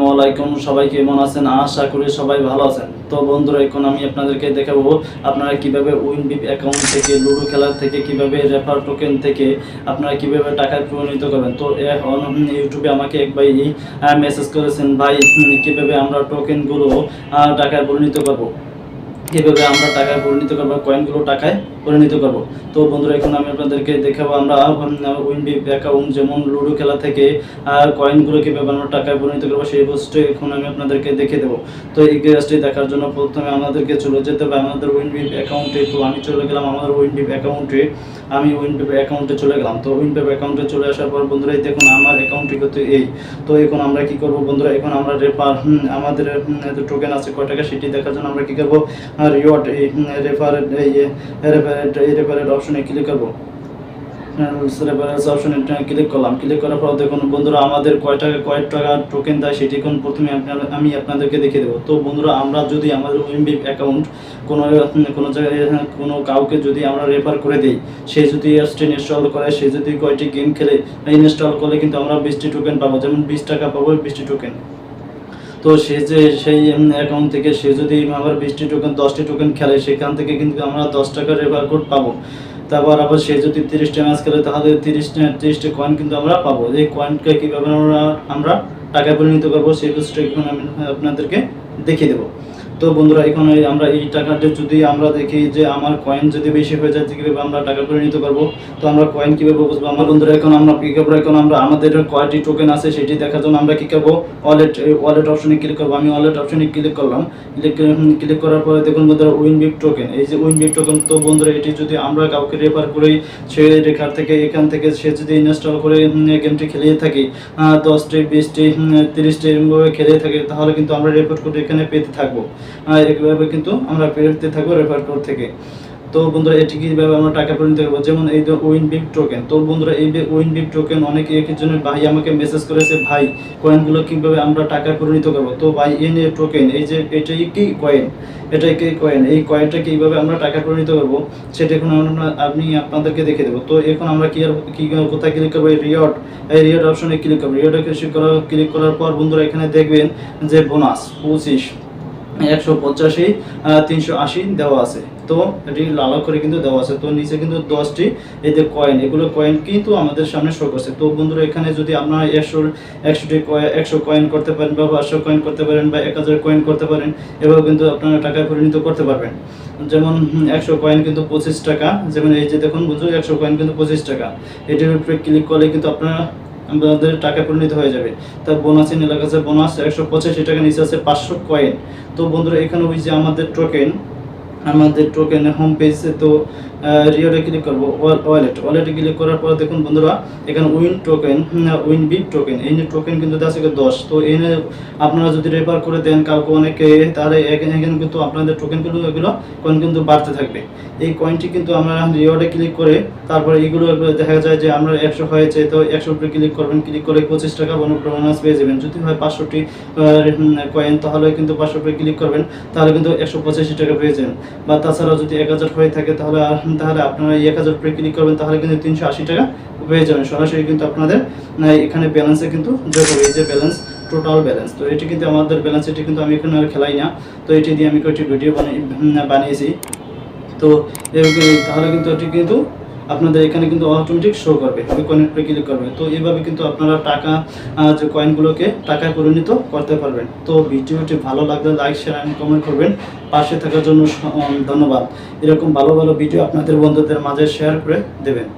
আসসালামু আলাইকুম, সবাই কেমন আছেন? আশা করি সবাই ভালো আছেন। তো বন্ধুরা, এখন আমি আপনাদেরকে দেখাবো আপনারা কীভাবে উইন উইনবিপ অ্যাকাউন্ট থেকে লুডো খেলার থেকে, কীভাবে রেফার টোকেন থেকে আপনারা কীভাবে টাকা প্রণীত করবেন। তো ইউটিউবে আমাকে এক ভাই মেসেজ করেছেন, ভাই, কীভাবে আমরা টোকেনগুলো টাকা টাকায় পরিণত করব? কীভাবে আমরা টাকায় পরিণত করব কয়েনগুলো টাকায় পরিণত করব। তো বন্ধুরা, এখন আমি আপনাদেরকে দেখাবো আমরা উইনবি অ্যাকাউন্ট যেমন লুডো খেলা থেকে কয়েনগুলো কীভাবে আমরা টাকায় পরিণত করব, সেই বস্তু এখন আমি আপনাদেরকে দেখে দেবো। তো এই গ্যাসটি দেখার জন্য প্রথমে আমাদেরকে চলে যেতে হবে আমাদের উইনবি অ্যাকাউন্টে তো আমি চলে গেলাম আমাদের উইনবি অ্যাকাউন্টে আমি উইনবি অ্যাকাউন্টে চলে গেলাম। তো উইনবি অ্যাকাউন্টে চলে আসার পর বন্ধুরা, এই দেখুন আমার অ্যাকাউন্টটি কিন্তু এই। তো এখন আমরা কি করব বন্ধুরা, এখন আমরা রেফার আমাদের টোকেন আছে কয় টাকা, সেটি দেখার জন্য আমরা কি করব? রিওয়ার্ড এই রেফার এই রেফারেট এই রেফারেট অপশনে ক্লিক করব। রেফারেন্স অপশনে ক্লিক করলাম। ক্লিক করার পর দেখুন, বন্ধুরা, আমাদের কয় টাকা কয় টাকা টোকেন দেয় সেটি এখন প্রথমে আমি আপনাদেরকে দেখে দেবো। তো বন্ধুরা, আমরা যদি আমাদের উইমবি অ্যাকাউন্ট কোনো কোনো জায়গায়, কোনো কাউকে যদি আমরা রেফার করে দিই, সে যদি অ্যাপসটি ইনস্টল করে, সে যদি কয়টি গেম খেলে ইনস্টল করলে কিন্তু আমরা বিশটি টোকেন পাবো। যেমন বিশ টাকা পাবো বিশটি টোকেন তো সে যে সেই অ্যাকাউন্ট থেকে সে যদি আবার বিশটি টোকেন দশটি টোকেন খেলে, সেখান থেকে কিন্তু আমরা দশ টাকার রেফার কোড পাবো। তারপর আবার সে যদি তিরিশটা ম্যাচ খেলে, তাহলে তিরিশটা তিরিশটা কয়েন কিন্তু আমরা পাবো। এই কয়েনকে কীভাবে আমরা আমরা টাকায় পরিণত করব, সেই বিষয়টা আমি আপনাদেরকে দেখিয়ে দেবো। তো বন্ধুরা, এখানে আমরা এই টাকাটা যদি আমরা দেখি যে আমার কয়েন যদি বেশি হয়ে যায়, কীভাবে আমরা টাকা করে নিতে পারব? তো আমরা কয়েন কীভাবে বুঝব? আমার বন্ধুরা, এখন আমরা কী করব এখন আমরা আমাদের কয়টি টোকেন আছে সেটি দেখার জন্য আমরা কী করব ওয়ালেট ওয়ালেট অপশনে ক্লিক করব। আমি ওয়ালেট অপশনে ক্লিক করলাম। ক্লিক করার পরে দেখুন বন্ধুরা উইনবিপ টোকেন এই যে উইন উইনবিপ টোকেন তো বন্ধুরা, এটি যদি আমরা কাউকে রেফার করি, সে রেখার থেকে, এখান থেকে সে যদি ইনস্টল করে গেমটি খেলিয়ে থাকি দশটি, বিশটি তিরিশটি, এরকমভাবে খেলিয়ে থাকি, তাহলে কিন্তু আমরা রেফার করে এখানে পেতে থাকব। এইভাবে কিন্তু আমরা পেতে থাকব রেফার কোড থেকে। তো বন্ধুরা, এটি কীভাবে আমরা টাকা পরিণত করব? যেমন এই যে উইন বিপ টোকেন তো বন্ধুরা, এই যে উইন বিপ টোকেন অনেকে এর জন্য ভাই আমাকে মেসেজ করেছে, ভাই কয়েনগুলো কীভাবে আমরা টাকা পরিণত করব? তো ভাই এন এ টোকেন এই যে এটাই কি কয়েন এটাই কি কয়েন এই কয়েনটা কীভাবে আমরা টাকা পরিণত করব? সেটা এখন আমরা আপনি আপনাদেরকে দেখে দেবো। তো এখন আমরা কি আর, কি কোথায় ক্লিক করব? এই রিওয়ার্ড এই রিওয়ার্ড অপশনে ক্লিক করব। রিওয়ার্ডে ক্লিক করার পর বন্ধুরা, এখানে দেখবেন যে বোনাস পঁচিশ। একশো পঁচাশি তিনশো আশি দেওয়া আছে। তো এটি লাল করে কিন্তু দেওয়া আছে। তো নিচে কিন্তু দশটি এই যে কয়েন এগুলো কয়েন কিন্তু আমাদের সামনে শো করছে। তো বন্ধুরা, এখানে যদি আপনারা একশো একশোটি একশো কয়েন করতে পারেন বা পাঁচশো কয়েন করতে পারেন বা এক হাজার কয়েন করতে পারেন, এভাবে কিন্তু আপনারা টাকায় পরিণত করতে পারবেন। যেমন একশো কয়েন কিন্তু পঁচিশ টাকা। যেমন এই যে দেখুন বুঝো একশো কয়েন কিন্তু পঁচিশ টাকা। এটির উপরে ক্লিক করলে কিন্তু আপনারা আমাদের টাকা পরিণত হয়ে যাবে। তার বোনাস এনে আছে, বোনাস একশো পঁচাশি টাকা, নিচে আছে পাঁচশো কয়েন। তো বন্ধুরা, এখানে ওই যে আমাদের টোকেন আমাদের টোকেন হোম পেজে তো রিওরে ক্লিক করব ওয়ালেট ওয়ালেটে ক্লিক করার পর দেখুন বন্ধুরা, এখানে win token win bip token এই যে টোকেন কিন্তু আছে দশ। তো এনে আপনারা যদি রেফার করে দেন, কাউকে অনেকে, তাহলে এখানে কিন্তু আপনাদের টোকেনগুলো এগুলো কয়েন কিন্তু বাড়তে থাকবে। এই কয়েনটি কিন্তু আমরা রিওয়ার্ডে ক্লিক করে, তারপরে এগুলো দেখা যায় যে আমরা একশো হয়েছে, তো একশো উপরে ক্লিক করবেন। ক্লিক করে পঁচিশ টাকা বোনাস পেয়ে যাবেন। যদি হয় পাঁচশোটি কয়েন তাহলে কিন্তু পাঁচশো উপরে ক্লিক করবেন, তাহলে কিন্তু একশো পঁচাশি টাকা পেয়ে যাবেন। বা তাছাড়াও যদি এক হাজার হয়ে থাকে, তাহলে আর- তাহলে আপনারা এক হাজার উপরে ক্লিক করবেন, তাহলে কিন্তু তিনশো আশি টাকা পেয়ে যাবেন। সরাসরি কিন্তু আপনাদের এখানে ব্যালেন্সে কিন্তু যোগ হবে, এই যে ব্যালেন্স টোটাল ব্যালেন্স তো এটি কিন্তু আমাদের ব্যালেন্স এটি কিন্তু আমি এখানে আর খেলাই না। তো এটি দিয়ে আমি কয়েকটি ভিডিও বানিয়ে বানিয়েছি। তো তাহলে কিন্তু এটি কিন্তু আপনাদের এখানে কিন্তু অটোমেটিক শো করবে ওই কয়েনের উপরে ক্লিক করবে। তো এইভাবে কিন্তু আপনারা টাকা যে কয়েনগুলোকে টাকায় পরিণত করতে পারবেন। তো ভিডিওটি ভালো লাগলে লাইক শেয়ার এন্ড কমেন্ট করবেন। পাশে থাকার জন্য ধন্যবাদ। এরকম ভালো ভালো ভিডিও আপনাদের বন্ধুদের মাঝে শেয়ার করে দেবেন।